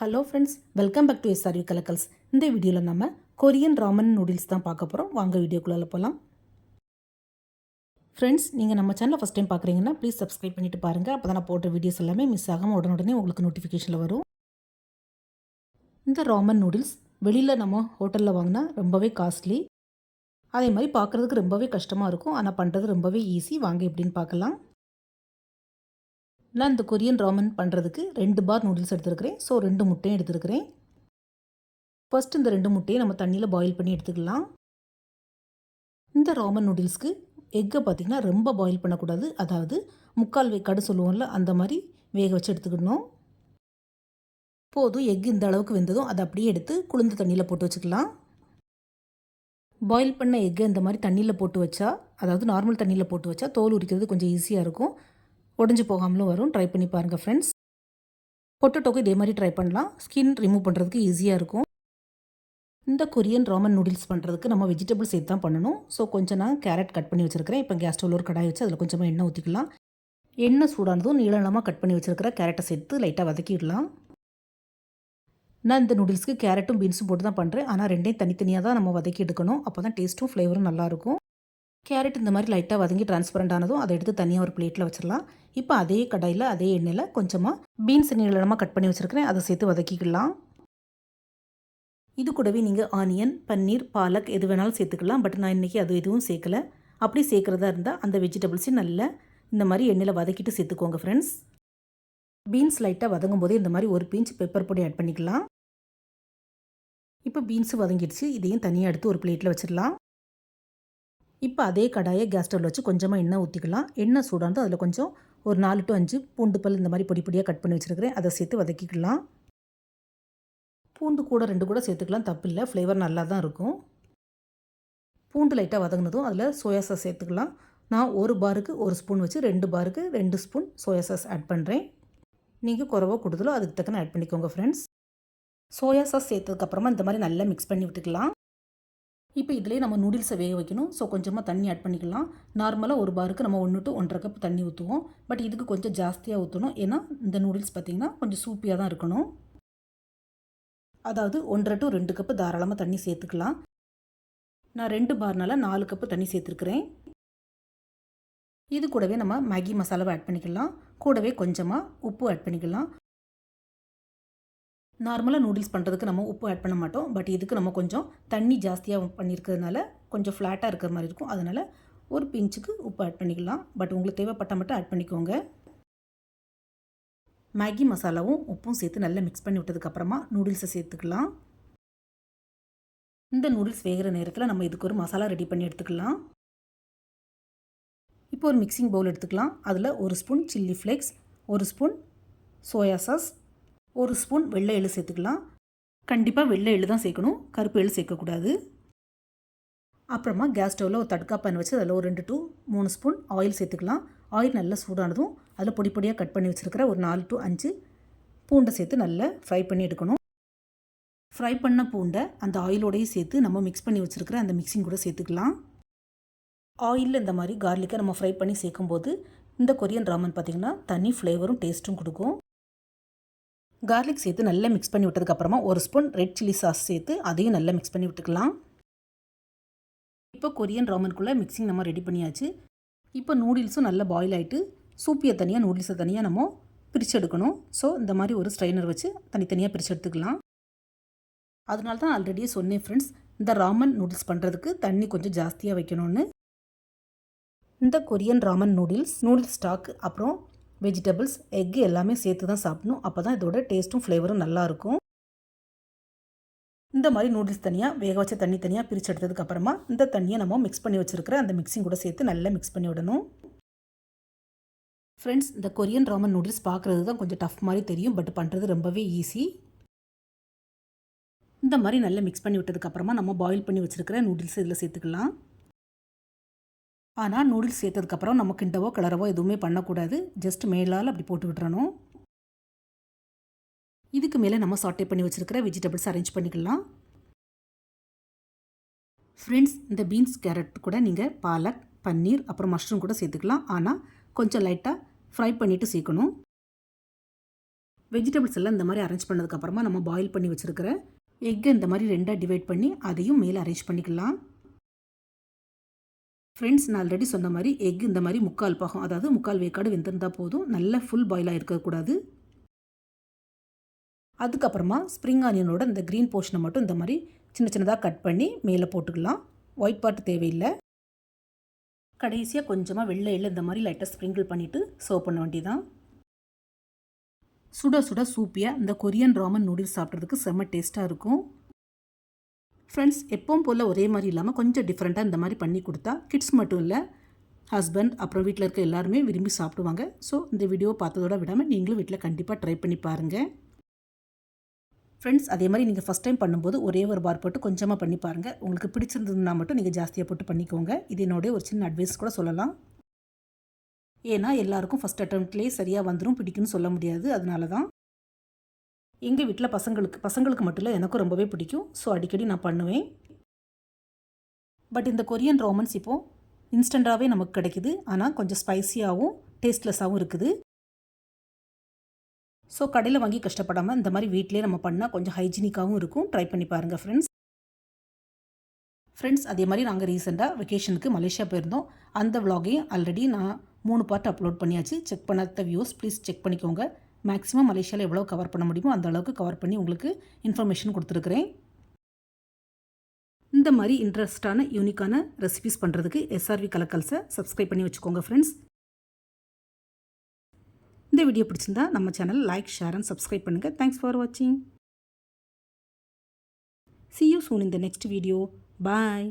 Hello friends welcome back to S Kalakkals இந்த வீடியோவில் நம்ம கொரியன் ராமன் நூடுல்ஸ் தான் பார்க்க போகிறோம் வாங்க வீடியோக்குள்ளே போகலாம் ஃப்ரெண்ட்ஸ் நீங்கள் நம்ம சேனலை ஃபஸ்ட் டைம் பார்க்குறீங்கன்னா ப்ளீஸ் சப்ஸ்கிரைப் பண்ணிட்டு பாருங்கள் அப்போ தான் நான் போடுற வீடியோஸ் எல்லாமே மிஸ் ஆகாமல் உடனுடனே உங்களுக்கு நோட்டிஃபிகேஷனில் வரும். இந்த ராமன் நூடுல்ஸ் வெளியில் நம்ம ஹோட்டலில் வாங்கினா ரொம்பவே காஸ்ட்லி அதே மாதிரி பார்க்குறதுக்கு ரொம்பவே கஷ்டமாக இருக்கும். ஆனால் பண்ணுறது ரொம்பவே ஈஸி வாங்க எப்படின்னு பார்க்கலாம். நான் இந்த கொரியன் ராமன் பண்ணுறதுக்கு ரெண்டு பார் நூடுல்ஸ் எடுத்துருக்கிறேன். ஸோ ரெண்டு முட்டையும் எடுத்துருக்கிறேன். ஃபஸ்ட் இந்த ரெண்டு முட்டையை நம்ம தண்ணியில் பாயில் பண்ணி எடுத்துக்கலாம். இந்த ராமன் நூடுல்ஸ்க்கு எக்கை பார்த்திங்கன்னா ரொம்ப பாயில் பண்ணக்கூடாது. அதாவது முக்கால் வேக்காடு சொல்லுவோம்ல அந்த மாதிரி வேக வச்சு எடுத்துக்கணும். போதும் எக் இந்த அளவுக்கு வெந்ததும் அதை அப்படியே எடுத்து குளிர்ந்த தண்ணியில் போட்டு வச்சுக்கலாம். பாயில் பண்ண எக்கை இந்த மாதிரி தண்ணியில் போட்டு வச்சா அதாவது நார்மல் தண்ணியில் போட்டு வச்சா தோல் உரிக்கிறது கொஞ்சம் ஈஸியாக இருக்கும். உடஞ்சி போகாமலும் வரும். ட்ரை பண்ணி பாருங்கள் ஃப்ரெண்ட்ஸ் பொட்டோட்டோக்கு இதே மாதிரி ட்ரை பண்ணலாம். ஸ்கின் ரிமூவ் பண்ணுறதுக்கு ஈஸியாக இருக்கும். இந்த கொரியன் ராமன் நூடுல்ஸ் பண்ணுறதுக்கு நம்ம வெஜிடபிள்ஸ் சேர்த்து தான் பண்ணணும். ஸோ கொஞ்சம் நான் கேரட் கட் பண்ணி வச்சுருக்கிறேன். இப்போ கேஸ் ஸ்டவ்வில் ஒரு கடாய் வச்சு அதில் கொஞ்சமாக எண்ணெய் ஊற்றிக்கலாம் எண்ணெய் சூடானதும் நீளமாக கட் பண்ணி வச்சுருக்கிற கேரட்டை சேர்த்து லைட்டாக வதக்கிடலாம். நான் இந்த நூடுல்ஸ்க்கு கேரட்டும் பீன்ஸும் போட்டு தான் பண்ணுறேன் ஆனால் ரெண்டையும் தனித்தனியாக தான் நம்ம வதக்கி எடுக்கணும். அப்போ தான் டேஸ்ட்டும் ஃப்ளேவரும் நல்லாயிருக்கும் கேரட் இந்த மாதிரி லைட்டாக வதங்கி டிரான்ஸ்பரண்ட் ஆனதும் அதை எடுத்து தனியாக ஒரு பிளேட்டில் வச்சிடலாம். இப்போ அதே கடாயில் அதே எண்ணெயில் கொஞ்சமாக பீன்ஸ் நீளமாக கட் பண்ணி வச்சுருக்கிறேன். அதை சேர்த்து வதக்கிக்கலாம். இது கூடவே நீங்கள் ஆனியன் பன்னீர் பாலக் எது வேணாலும் சேர்த்துக்கலாம். பட் நான் இன்றைக்கி அது எதுவும் சேர்க்கலை. அப்படி சேர்க்குறதா இருந்தால் அந்த வெஜிடபிள்ஸையும் நல்ல இந்த மாதிரி எண்ணெயில் வதக்கிட்டு சேர்த்துக்கோங்க ஃப்ரெண்ட்ஸ் பீன்ஸ் லைட்டாக வதங்கும் போதே இந்த மாதிரி ஒரு பீன்ச் பெப்பர் பொடி ஆட் பண்ணிக்கலாம். இப்போ பீன்ஸு வதங்கிடுச்சு. இதையும் தனியாக எடுத்து ஒரு பிளேட்டில் வச்சிடலாம். இப்போ அதே கடாயை கேஸ் ஸ்டவ்வில் வச்சு கொஞ்சமாக எண்ணெய் ஊற்றிக்கலாம் எண்ணெய் சூடானது அதில் கொஞ்சம் ஒரு நாலு டு அஞ்சு பூண்டு பல் இந்த மாதிரி பொடி பொடியாக கட் பண்ணி வச்சுருக்கிறேன். அதை சேர்த்து வதக்கிக்கலாம். பூண்டு கூட ரெண்டு கூட சேர்த்துக்கலாம் தப்பு இல்லை. ஃப்ளேவர் நல்லா தான் இருக்கும். பூண்டு லைட்டாக வதங்கினதும் அதில் சோயா சாஸ் சேர்த்துக்கலாம். நான் ஒரு பாருக்கு ஒரு ஸ்பூன் வச்சு ரெண்டு பாருக்கு ரெண்டு ஸ்பூன் சோயா சாஸ் ஆட் பண்ணுறேன் நீங்கள் குறவோ கொடுத்தலோ அதுக்கு தக்கன ஆட் பண்ணிக்கோங்க ஃப்ரெண்ட்ஸ் சோயா சாஸ் சேர்த்ததுக்கப்புறமா இந்த மாதிரி நல்லா மிக்ஸ் பண்ணி விட்டுக்கலாம். இப்போ இதிலே நம்ம நூடுல்ஸை வேக வைக்கணும். ஸோ கொஞ்சமாக தண்ணி ஆட் பண்ணிக்கலாம். நார்மலாக ஒரு பாருக்கு நம்ம ஒன்று டு ஒன்றரை கப் தண்ணி ஊற்றுவோம் பட் இதுக்கு கொஞ்சம் ஜாஸ்தியாக ஊற்றணும் ஏன்னா இந்த நூடுல்ஸ் பார்த்திங்கன்னா கொஞ்சம் சூப்பியாக தான் இருக்கணும். அதாவது ஒன்றரை டு ரெண்டு கப்பு தாராளமாக தண்ணி சேர்த்துக்கலாம். நான் ரெண்டு பார்னால் நாலு கப்பு தண்ணி சேர்த்துருக்குறேன். இது கூடவே நம்ம மேகி மசாலாவை ஆட் பண்ணிக்கலாம். கூடவே கொஞ்சமாக உப்பு ஆட் பண்ணிக்கலாம். நார்மலாக நூடுல்ஸ் பண்ணுறதுக்கு நம்ம உப்பு ஆட் பண்ண மாட்டோம். பட் இதுக்கு நம்ம கொஞ்சம் தண்ணி ஜாஸ்தியாக பண்ணியிருக்கிறதுனால கொஞ்சம் ஃப்ளாட்டாக இருக்கிற மாதிரி இருக்கும். அதனால் ஒரு பிஞ்சுக்கு உப்பு ஆட் பண்ணிக்கலாம். பட் உங்களுக்கு தேவைப்பட்ட மட்டும் ஆட் பண்ணிக்கோங்க. மேகி மசாலாவும் உப்பும் சேர்த்து நல்லா மிக்ஸ் பண்ணி விட்டதுக்கப்புறமா நூடுல்ஸை சேர்த்துக்கலாம். இந்த நூடுல்ஸ் வேகிற நேரத்தில் நம்ம இதுக்கு ஒரு மசாலா ரெடி பண்ணி எடுத்துக்கலாம். இப்போ ஒரு மிக்சிங் பவுல் எடுத்துக்கலாம். அதில் ஒரு ஸ்பூன் சில்லி ஃப்ளேக்ஸ் ஒரு ஸ்பூன் சோயா சாஸ் ஒரு ஸ்பூன் வெள்ளை எள்ளு சேர்த்துக்கலாம். கண்டிப்பாக வெள்ளை எள்ளு தான் சேர்க்கணும். கருப்பு எள்ளு சேர்க்கக்கூடாது. அப்புறமா கேஸ் ஸ்டவ்வில் ஒரு தடுக்கா பேன் வச்சு அதில் ஒரு ரெண்டு டு மூணு ஸ்பூன் ஆயில் சேர்த்துக்கலாம். ஆயில் நல்லா சூடானதும் அதில் பொடி பொடியாக கட் பண்ணி வச்சுருக்கிற ஒரு நாலு டு அஞ்சு பூண்டை சேர்த்து நல்லா ஃப்ரை பண்ணி எடுக்கணும். ஃப்ரை பண்ண பூண்டை அந்த ஆயிலோடையும் சேர்த்து நம்ம மிக்ஸ் பண்ணி வச்சுருக்கிற அந்த மிக்சிங் கூட சேர்த்துக்கலாம். ஆயிலில் இந்த மாதிரி கார்லிக்கை நம்ம ஃப்ரை பண்ணி சேர்க்கும்போது இந்த கொரியன் ராமன் பார்த்திங்கன்னா தனி ஃப்ளேவரும் டேஸ்ட்டும் கொடுக்கும். கார்லிக் சேர்த்து நல்லா மிக்ஸ் பண்ணி விட்டதுக்கப்புறமா ஒரு ஸ்பூன் ரெட் சில்லி சாஸ் சேர்த்து அதையும் நல்லா மிக்ஸ் பண்ணி விட்டுக்கலாம். இப்போ கொரியன் ராமனுக்குள்ளே மிக்சிங் நம்ம ரெடி பண்ணியாச்சு. இப்போ நூடுல்ஸும் நல்லா பாயில் ஆகிட்டு சூப்பியை தனியாக நூடுல்ஸை தனியாக நம்ம பிரித்து எடுக்கணும் ஸோ இந்த மாதிரி ஒரு ஸ்ட்ரைனர் வச்சு தனித்தனியாக பிரித்து எடுத்துக்கலாம் அதனால தான் ஆல்ரெடியே சொன்னேன் ஃப்ரெண்ட்ஸ் இந்த ராமன் நூடுல்ஸ் பண்ணுறதுக்கு தண்ணி கொஞ்சம் ஜாஸ்தியாக வைக்கணும்னு. இந்த Korean ramen noodles noodles stock அப்புறம் வெஜிடபிள்ஸ் எக்கு எல்லாமே சேர்த்து தான் சாப்பிடணும். அப்போ தான் இதோட டேஸ்ட்டும் ஃப்ளேவரும் நல்லாயிருக்கும் இந்த மாதிரி நூடுல்ஸ் தனியாக வேக வச்ச தண்ணி தனியாக பிரித்து எடுத்ததுக்கப்புறமா இந்த தண்ணியை நம்ம மிக்ஸ் பண்ணி வச்சுருக்கிற அந்த மிக்சிங் கூட சேர்த்து நல்லா மிக்ஸ் பண்ணி விடணும். ஃப்ரெண்ட்ஸ் இந்த கொரியன் ராமன் நூடுல்ஸ் பார்க்குறது தான் கொஞ்சம் டஃப் மாதிரி தெரியும் பட் பண்ணுறது ரொம்பவே ஈஸி இந்த மாதிரி நல்லா மிக்ஸ் பண்ணி விட்டதுக்கப்புறமா நம்ம பாயில் பண்ணி வச்சுருக்கிற நூடுல்ஸ் இதில் சேர்த்துக்கலாம். ஆனால் நூடுல்ஸ் சேர்த்ததுக்கப்புறம் நம்ம கிண்டவோ கலரவோ எதுவுமே பண்ணக்கூடாது. ஜஸ்ட் மேலால் அப்படி போட்டு விட்டுறணும் இதுக்கு மேலே நம்ம சாட்டே பண்ணி வச்சுருக்கிற வெஜிடபிள்ஸ் அரேஞ்ச் பண்ணிக்கலாம். ஃப்ரெண்ட்ஸ் இந்த பீன்ஸ் கேரட் கூட நீங்கள் பாலக் பன்னீர் அப்புறம் மஷ்ரூம் கூட சேர்த்துக்கலாம். ஆனால் கொஞ்சம் லைட்டாக ஃப்ரை பண்ணிவிட்டு சேர்க்கணும். வெஜிடபிள்ஸ் எல்லாம் இந்த மாதிரி அரேஞ்ச் பண்ணதுக்கப்புறமா நம்ம பாயில் பண்ணி வச்சுருக்கிற எக்கை இந்த மாதிரி ரெண்டாக டிவைட் பண்ணி அதையும் மேலே அரேஞ்ச் பண்ணிக்கலாம். ஃப்ரெண்ட்ஸ் நான் ஆல்ரெடி சொன்ன மாதிரி எக் இந்த மாதிரி முக்கால் பாகம் அதாவது முக்கால் வேக்காடு வெந்திருந்தால் போதும். நல்ல ஃபுல் பாயிலாக இருக்கக்கூடாது அதுக்கப்புறமா ஸ்ப்ரிங் ஆனியனோட இந்த க்ரீன் போர்ஷனை மட்டும் இந்த மாதிரி சின்ன சின்னதாக கட் பண்ணி மேலே போட்டுக்கலாம். ஒயிட் பார்ட் தேவையில்லை. கடைசியாக கொஞ்சமாக வெள்ளையில் இந்த மாதிரி லைட்டாக ஸ்ப்ரிங்கிள் பண்ணிவிட்டு சர்வ் பண்ண வேண்டியதான் சுட சுட சூப்பியாக இந்த கொரியன் ராமன் நூடுல்ஸ் சாப்பிட்றதுக்கு செம்ம டேஸ்ட்டாக இருக்கும். ஃப்ரெண்ட்ஸ் எப்பவும் போல் ஒரே மாதிரி இல்லாமல் கொஞ்சம் டிஃப்ரெண்ட்டாக இந்த மாதிரி பண்ணி கொடுத்தா கிட்ஸ் மட்டும் இல்லை ஹஸ்பண்ட் அப்புறம் வீட்டில் இருக்க எல்லாருமே விரும்பி சாப்பிடுவாங்க. ஸோ இந்த வீடியோ பார்த்ததோட விடாமல் நீங்களும் வீட்டில் கண்டிப்பாக ட்ரை பண்ணி பாருங்கள் ஃப்ரெண்ட்ஸ் அதே மாதிரி நீங்கள் ஃபஸ்ட் டைம் பண்ணும்போது ஒரே ஒரு பார் போட்டு கொஞ்சமாக பண்ணி பாருங்கள் உங்களுக்கு பிடிச்சிருந்ததுன்னா மட்டும் நீங்கள் ஜாஸ்தியாக போட்டு பண்ணிக்கோங்க. இது என்னோடைய ஒரு சின்ன அட்வைஸ் கூட சொல்லலாம். ஏன்னா எல்லாருக்கும் ஃபஸ்ட் அட்டம்ப்ட்லேயே சரியாக வந்துடும் பிடிக்கும்னு சொல்ல முடியாது. அதனால தான் எங்கள் வீட்டில் பசங்களுக்கு பசங்களுக்கு மட்டும் இல்லை எனக்கும் ரொம்பவே பிடிக்கும். ஸோ அடிக்கடி நான் பண்ணுவேன். பட் இந்த கொரியன் ரோமன்ஸ் இப்போது இன்ஸ்டண்ட்டாகவே நமக்கு கிடைக்குது. ஆனால் கொஞ்சம் ஸ்பைஸியாகவும் டேஸ்ட்லெஸ்ஸாகவும் இருக்குது. ஸோ கடையில் வாங்கி கஷ்டப்படாமல் இந்த மாதிரி வீட்டிலே நம்ம பண்ணால் கொஞ்சம் ஹைஜீனிக்காகவும் இருக்கும். ட்ரை பண்ணி பாருங்கள் ஃப்ரெண்ட்ஸ் ஃப்ரெண்ட்ஸ் அதே மாதிரி நாங்கள் ரீசெண்டாக வெக்கேஷனுக்கு மலேசியா போயிருந்தோம். அந்த விலாகையும் ஆல்ரெடி நான் மூணு பார்ட் அப்லோட் பண்ணியாச்சு. செக் பண்ணாத வியூஸ் ப்ளீஸ் செக் பண்ணிக்கோங்க. மேக்ஸிமம் மலேசியாவில் எவ்வளோ கவர் பண்ண முடியுமோ அந்த அளவுக்கு கவர் பண்ணி உங்களுக்கு இன்ஃபர்மேஷன் கொடுத்துருக்குறேன். இந்த மாதிரி இன்ட்ரெஸ்டான யூனிக்கான ரெசிபிஸ் பண்ணுறதுக்கு எஸ்ஆர்வி கலக்கல்ஸை சப்ஸ்கிரைப் பண்ணி வச்சுக்கோங்க ஃப்ரெண்ட்ஸ் இந்த வீடியோ பிடிச்சிருந்தா நம்ம channel like share and subscribe பண்ணுங்கள் தேங்க்ஸ் ஃபார் வாட்சிங் சி யூ சூன் இந்த நெக்ஸ்ட் வீடியோ பாய்